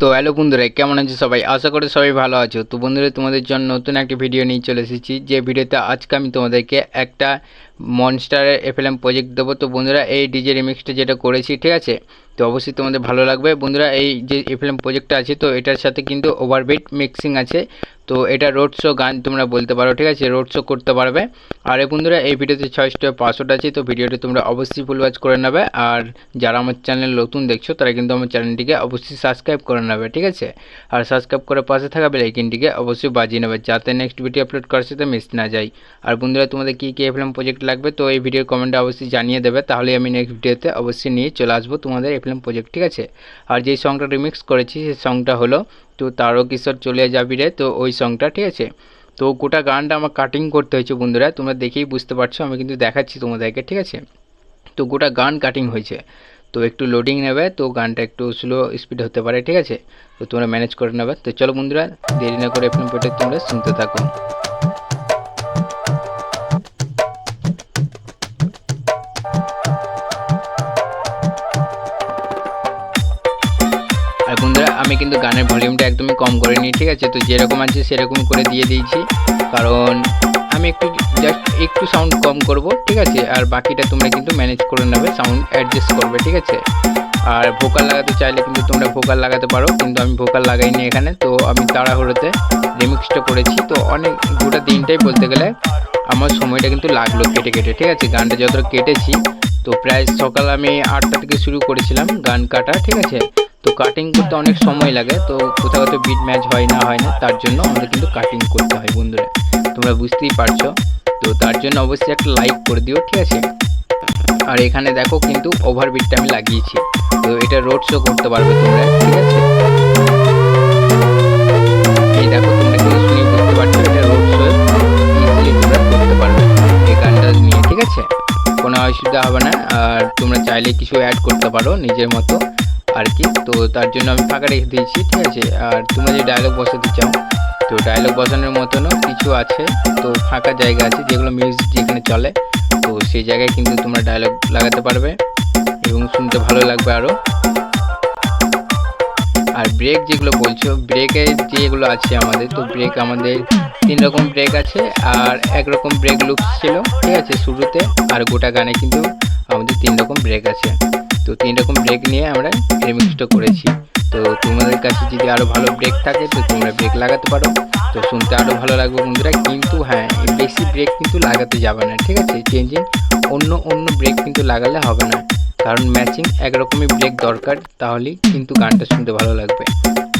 তো হ্যালো বন্ধুরা, কেমন আছে সবাই? আশা করি সবাই ভালো আছো। তো বন্ধুরা, তোমাদের জন্য নতুন একটা ভিডিও নিয়ে চলে এসেছি। যে ভিডিওতে আজকে আমি তোমাদেরকে একটা মনস্টারের এফএলএম প্রজেক্ট দেবো। তো বন্ধুরা, এই ডিজে রিমিক্সটা যেটা করেছি, ঠিক আছে? তো অবশ্যই তোমাদের ভালো লাগবে। বন্ধুরা, এই যে এফএলএম প্রজেক্টটা আছে, তো এটার সাথে কিন্তু ওভারবিট মিক্সিং আছে। তো এটা রোড শো গান তোমরা বলতে পারো, ঠিক আছে? রোড শো করতে পারবে। আর এই বন্ধুরা, এই ভিডিওতে ছয় স্টার পাসওয়ার্ড আছে, তো ভিডিওটি তোমরা অবশ্যই ফুল করে নেবে। আর যারা আমার চ্যানেল নতুন দেখছ, তারা কিন্তু আমার চ্যানেলটিকে অবশ্যই সাবস্ক্রাইব করে নেবে, ঠিক আছে? আর সাবস্ক্রাইব করে পাশে থাকা বেলাইকিনটিকে অবশ্যই বাজিয়ে নেবে, যাতে নেক্সট ভিডিও আপলোড করার সাথে মিস না যায় আর বন্ধুরা, তোমাদের কী কী এফএলএম প্রজেক্ট লাগবে, তো এই ভিডিওর কমেন্টে অবশ্যই জানিয়ে দেবে। তাহলে আমি নেক্সট ভিডিওতে অবশ্যই নিয়ে চলে আসব তোমাদের এফএলএম প্রজেক্ট ঠিক আছে? আর যেই সংটা রিমিক্স করেছি, সেই সংটা হলো, তো তারও কিশোর চলে যাবি রে তো ওই সংটা ঠিক আছে? তো গোটা গানটা আমার কাটিং করতে হয়েছে বন্ধুরা, তোমরা দেখেই বুঝতে পারছ, আমি কিন্তু দেখাচ্ছি তোমাদেরকে, ঠিক আছে? তো গোটা গান কাটিং হয়েছে। তো একটু লোডিং নেবে, তো গানটা একটু স্লো স্পিড হতে পারে, ঠিক আছে? তো তোমরা ম্যানেজ করে নেবে। তো চলো বন্ধুরা, দেরি না করে পেটে তোমরা শুনতে থাকো। আর বন্ধুরা, আমি কিন্তু গানের ভলিউমটা একদমই কম করে নিই ঠিক আছে? তো যেরকম আছে সেরকম করে দিয়ে দিয়েছি। কারণ আমি একটু জাস্ট একটু সাউন্ড কম করব, ঠিক আছে? আর বাকিটা তোমরা কিন্তু ম্যানেজ করে নেবে সাউন্ড অ্যাডজাস্ট করবে, ঠিক আছে? আর ভোকাল লাগাতে চাইলে কিন্তু তোমরা ভোকাল লাগাতে পারো, কিন্তু আমি ভোকাল লাগাইনি এখানে, তো আমি তাড়াহুড়োতে রিমিক্সটা করেছি। তো অনেক, গোটা দিনটাই বলতে গেলে আমার সময়টা কিন্তু লাগল কেটে কেটে, ঠিক আছে? গানটা যতটা কেটেছি, তো প্রায় সকাল আমি আটটা থেকে শুরু করেছিলাম গান কাটা, ঠিক আছে? তো কাটিং করতে অনেক সময় লাগে, তো কোথাও কোথাও বিট ম্যাচ হয় না হয় না, তার জন্য আমাদের কিন্তু কাটিং করতে হয় বন্ধুরা। তোমরা বুঝতেই পারছ। তো তার জন্য অবশ্যই একটা লাইক করে দিও, ঠিক আছে? আর এখানে দেখো কিন্তু ওভার বিটটা আমি লাগিয়েছি। তো এটা রোড শো করতে পারবে তোমরা, ঠিক আছে? এটা ঠিক আছে? কোনো অসুবিধা হবে না। আর তোমরা চাইলে কিছু অ্যাড করতে পারো নিজের মতো। আর কি তো তার জন্য আমি ফাঁকা রেখে দিয়েছি, ঠিক আছে? আর তোমরা যে ডায়লগ বসাতে চাও, তো ডায়লগ বসানোর মতনও কিছু আছে। তো ফাঁকা জায়গা আছে যেগুলো মিউজিক যেখানে চলে, তো সেই জায়গায় কিন্তু তোমরা ডায়লগ লাগাতে পারবে এবং শুনতে ভালো লাগবে আরও আর ব্রেক যেগুলো বলছো ব্রেকে যেগুলো আছে আমাদের, তো ব্রেক আমাদের তিন রকম ব্রেক আছে আর এক রকম ব্রেক লুপস ছিল, ঠিক আছে? শুরুতে আর গোটা গানে কিন্তু আমাদের তিন রকম ব্রেক আছে। তো তিন রকম ব্রেক নিয়ে আমরা রিমিক্সটা করেছি। তো তোমাদের কাছে যদি আরও ভালো ব্রেক থাকে, তো তোমরা ব্রেক লাগাতে পারো। তো শুনতে আরও ভালো লাগবে বন্ধুরা। কিন্তু হ্যাঁ বেশি ব্রেক কিন্তু লাগাতে যাবে না, ঠিক আছে? চেঞ্জিং অন্য অন্য ব্রেক কিন্তু লাগালে হবে না। কারণ ম্যাচিং একরকমই ব্রেক দরকার, তাহলেই কিন্তু গানটা শুনতে ভালো লাগবে।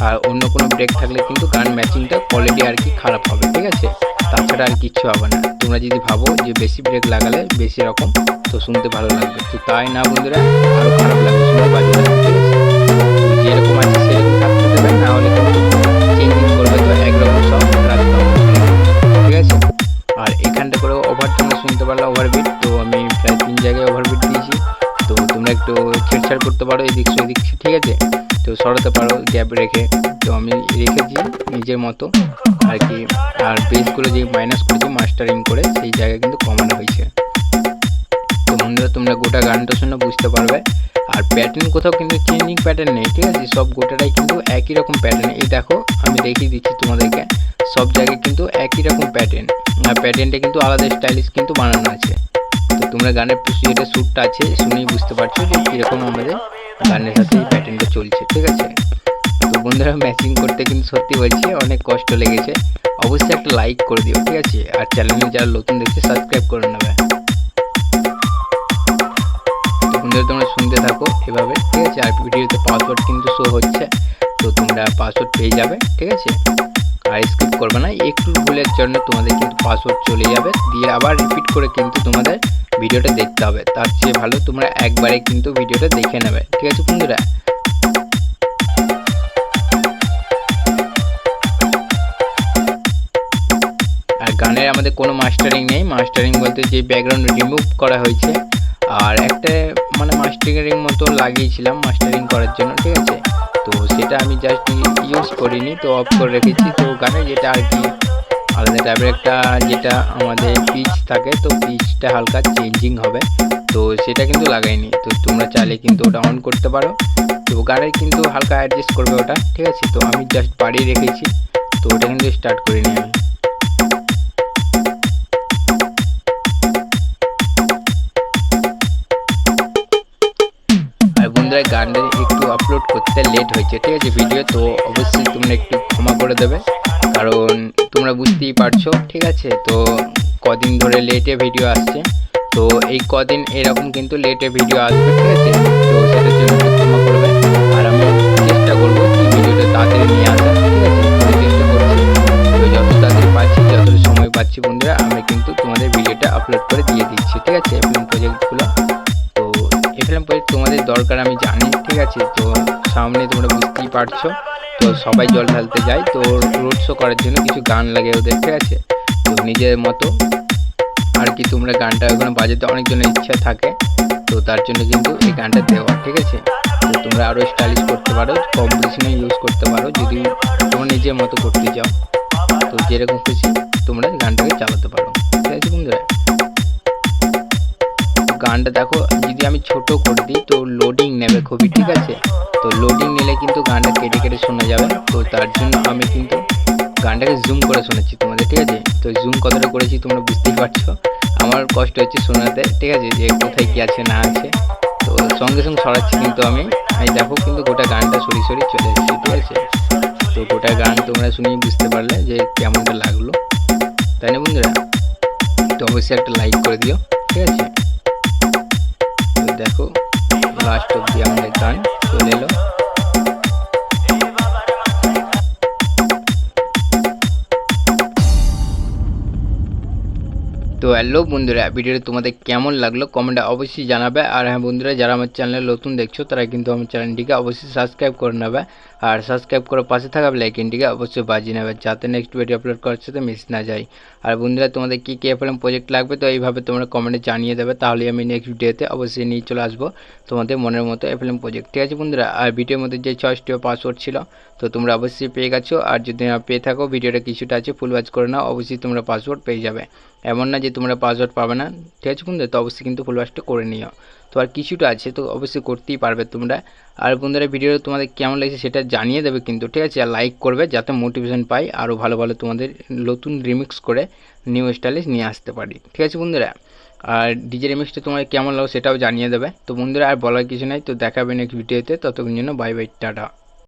আর অন্য কোনো ব্রেক থাকলে কিন্তু গান ম্যাচিংটা কোয়ালিটি আর কি খারাপ হবে, ঠিক আছে? তাছাড়া আর কিচ্ছু হবে না। তোমরা যদি ভাবো যে বেশি ব্রেক লাগালে বেশি রকম তো শুনতে ভালো লাগবে। তো তাই না বন্ধুরা আরও খারাপ লাগবে শুনতে বাজে লাগবে যেরকম আছে সেরকম থাকতে দেবে, না হলে কিন্তু চেঞ্জিং করবে তো একরকম সব ঠিক আছে? আর এখানটা করে ওভার তোমরা শুনতে পারলে ওভারবিট তো আমি প্রায় তিন জায়গায় ওভারবিট দিয়েছি। তো তোমরা একটু ছেড়ছাড় করতে পারো এদিক সেদিক ঠিক আছে? তো সরাতে পারো গ্যাপ রেখে। তো আমি রেখেছি নিজের মতো। আর কি, আর বেসগুলো যে মাইনাস করেছি মাস্টারিং করে, সেই জায়গায় কিন্তু কমানো হয়েছে। তো বন্ধুরা তোমরা গোটা গানটা শুনে বুঝতে পারবে। আর প্যাটার্ন কোথাও কিন্তু চেঞ্জিং প্যাটার্ন নেই, ঠিক আছে? সব গোটাটাই কিন্তু একই রকম প্যাটার্ন এই দেখো, আমি দেখিয়ে দিচ্ছি তোমাদেরকে। সব জায়গায় কিন্তু একই রকম প্যাটার্ন আর প্যাটার্নটা কিন্তু আলাদা স্টাইলিশ কিন্তু বানানো আছে। তো তোমরা গানের যেটা শ্যুটটা আছে, শুনেই বুঝতে পারছ যে কীরকম আমাদের গানের সাথে এই প্যাটার্নটা চলছে, ঠিক আছে? তো বন্ধুরা ম্যাচিং করতে কিন্তু সত্যি বলছি, অনেক কষ্ট লেগেছে। অবশ্যই একটা লাইক করে দিও, ঠিক আছে? আর চ্যানেলে যারা নতুন দেখছে সাবস্ক্রাইব করে নেবে। তো তোমরা শুনতে থাকো এভাবে, ঠিক আছে? আর ভিডিওতে পাসওয়ার্ড কিন্তু শো হচ্ছে, তো তোমরা পাসওয়ার্ড পেয়ে যাবে, ঠিক আছে? আর স্কিপ করবে না, একটু ভুলের জন্য তোমাদের কিন্তু পাসওয়ার্ড চলে যাবে, দিয়ে আবার রিপিট করে কিন্তু তোমাদের ভিডিওটা দেখতে হবে। তার চেয়ে ভালো তোমরা একবারে কিন্তু ভিডিওটা দেখে নেবে, ঠিক আছে বন্ধুরা? আর গানের আমাদের কোনো মাস্টারিং নেই। মাস্টারিং বলতে যে ব্যাকগ্রাউন্ড রিমুভ করা হয়েছে আর একটা মানে মাস্টারিং মতো লাগিয়েছিলাম মাস্টারিং করার জন্য, ঠিক আছে? তো সেটা আমি জাস্ট ইউজ করিনি, তো অফ করে রেখেছি। তো গানে যেটা আর কি, আলাদা টাইপের একটা যেটা আমাদের পিচ থাকে, তো পিচটা হালকা চেঞ্জিং হবে। তো সেটা কিন্তু লাগাইনি, তো তোমরা চাইলে কিন্তু ওটা অন করতে পারো। তো গানে কিন্তু হালকা অ্যাডজাস্ট করবে ওটা, ঠিক আছে? তো আমি জাস্ট বাড়িয়ে রেখেছি, তো ওটা কিন্তু স্টার্ট করে নিই আমি। বন্ধুরা গানটা একটু আপলোড করতে লেট হয়েছে, ঠিক আছে ভিডিও তো অবশ্যই তোমরা একটু ক্ষমা করে দেবে। কারণ তোমরা বুঝতেই পারছ, ঠিক আছে, তো কদিন ধরে লেটে ভিডিও আসছে। তো এই কদিন এরকম কিন্তু লেটে ভিডিও আসবে, ঠিক আছে, তো সেটার জন্য ক্ষমা করবে। আর আমি চেষ্টা করব কি ভিডিওটা তাড়াতাড়ি নিয়ে আসা ঠিক আছে চেষ্টা করছি। তো যত তাড়াতাড়ি পাচ্ছি যতটা সময় পাচ্ছি বন্ধুরা, আমি কিন্তু তোমাদের ভিডিওটা আপলোড করে দিয়ে দিচ্ছি, ঠিক আছে ফিল্ম প্রজেক্টগুলো দরকার, আমি জানি, ঠিক আছে? তো সামনে তোমরা বুঝতেই পারছ। তো সবাই জল ঢালতে যায়। তো রোড শো করার জন্য কিছু গান লাগে ওদের, ঠিক আছে? তো নিজের মতো। আর কি তোমরা গানটা ওখানে বাজাতে অনেকজনের ইচ্ছা থাকে, তো তার জন্য কিন্তু এই গানটা দেওয়া, ঠিক আছে? তো তোমরা আরও স্টাইলিশ করতে পারো কম্পিটিশনে ইউজ করতে পারো, যদি তোমরা নিজের মতো করতে চাও। তো যেরকম খুশি তোমরা গানটাকে চালাতে পারো। ছোট করে দিই তো লোডিং নেবে খুবই, ঠিক আছে? তো লোডিং নিলে কিন্তু গানটা কেটে কেটে শোনা যাবে। তো তার জন্য আমি কিন্তু গানটাকে জুম করে শোনাচ্ছি তোমাদের, ঠিক আছে? তো জুম কতটা করেছি তোমরা বুঝতেই পারছ। আমার কষ্ট হচ্ছে শোনাতে, ঠিক আছে? যে কোথায় কী আছে, না আছে। তো সঙ্গে সঙ্গে সরাচ্ছি কিন্তু আমি। এই দেখো কিন্তু গোটা গানটা সরি সরি চলে এসেছি, ঠিক আছে? তো গোটা গান তোমরা শুনেই বুঝতে পারলে যে কেমনটা লাগল। তাই না বন্ধুরা? তো অবশ্যই একটা লাইক করে দিও, ঠিক আছে? দেখো লাস্ট অব্দি আমাদের গান চলে এলো। তো হ্যালো বন্ধুরা, ভিডিওটা তোমাদের কেমন লাগল কমেন্টে অবশ্যই জানাবে। আর হ্যাঁ বন্ধুরা, যারা আমার চ্যানেলে নতুন দেখছ, তারা কিন্তু আমার চ্যানেলটিকে অবশ্যই সাবস্ক্রাইব করে নেবে। আর সাবস্ক্রাইব করে পাশে থাকা লাইকিনটিকে অবশ্যই বাজিয়ে নেবে যাতে নেক্সট ভিডিও আপলোড করার সাথে মিস না যায় আর বন্ধুরা, তোমাদের কী কী এফএলএম প্রজেক্ট লাগবে তো এইভাবে তোমরা কমেন্টে জানিয়ে দেবে তাহলে আমি নেক্সট ভিডিওতে অবশ্যই নিয়ে চলে আসব তোমাদের মনের মতো এফএলএম প্রজেক্ট ঠিক আছে বন্ধুরা, আর ভিডিওর মধ্যে যে ছয়টি পাসওয়ার্ড ছিল, তো তোমরা অবশ্যই পেয়ে গেছো। আর যদি না পেয়ে থাকো ভিডিওটা কিছুটা আছে ফুল ওয়াচ করে নাও, অবশ্যই তোমরা পাসওয়ার্ড পেয়ে যাবে। এমন না যে তোমরা পাসওয়ার্ড পাবে না। ঠিক আছে বন্ধুরা, তো অবশ্যই কিন্তু ফুল ওয়াচটা করে নিও। তো আর কিছুটা আছে, তো অবশ্যই করতেই পারবে তোমরা। আর বন্ধুরা, ভিডিওটা তোমাদের কেমন লাগছে সেটা জানিয়ে দেবে কিন্তু, ঠিক আছে? আর লাইক করবে যাতে মোটিভেশন পাই আরও ভালো ভালো তোমাদের নতুন রিমিক্স করে নিউ স্টাইলিশ নিয়ে আসতে পারি। ঠিক আছে বন্ধুরা? আর ডিজে রিমিক্সটা তোমার কেমন লাগল সেটাও জানিয়ে দেবে। তো বন্ধুরা, আর বলার কিছু নাই। তো দেখাবে নেক্সট ভিডিওতে ততক্ষণ জন্য বাই বাই টাটা।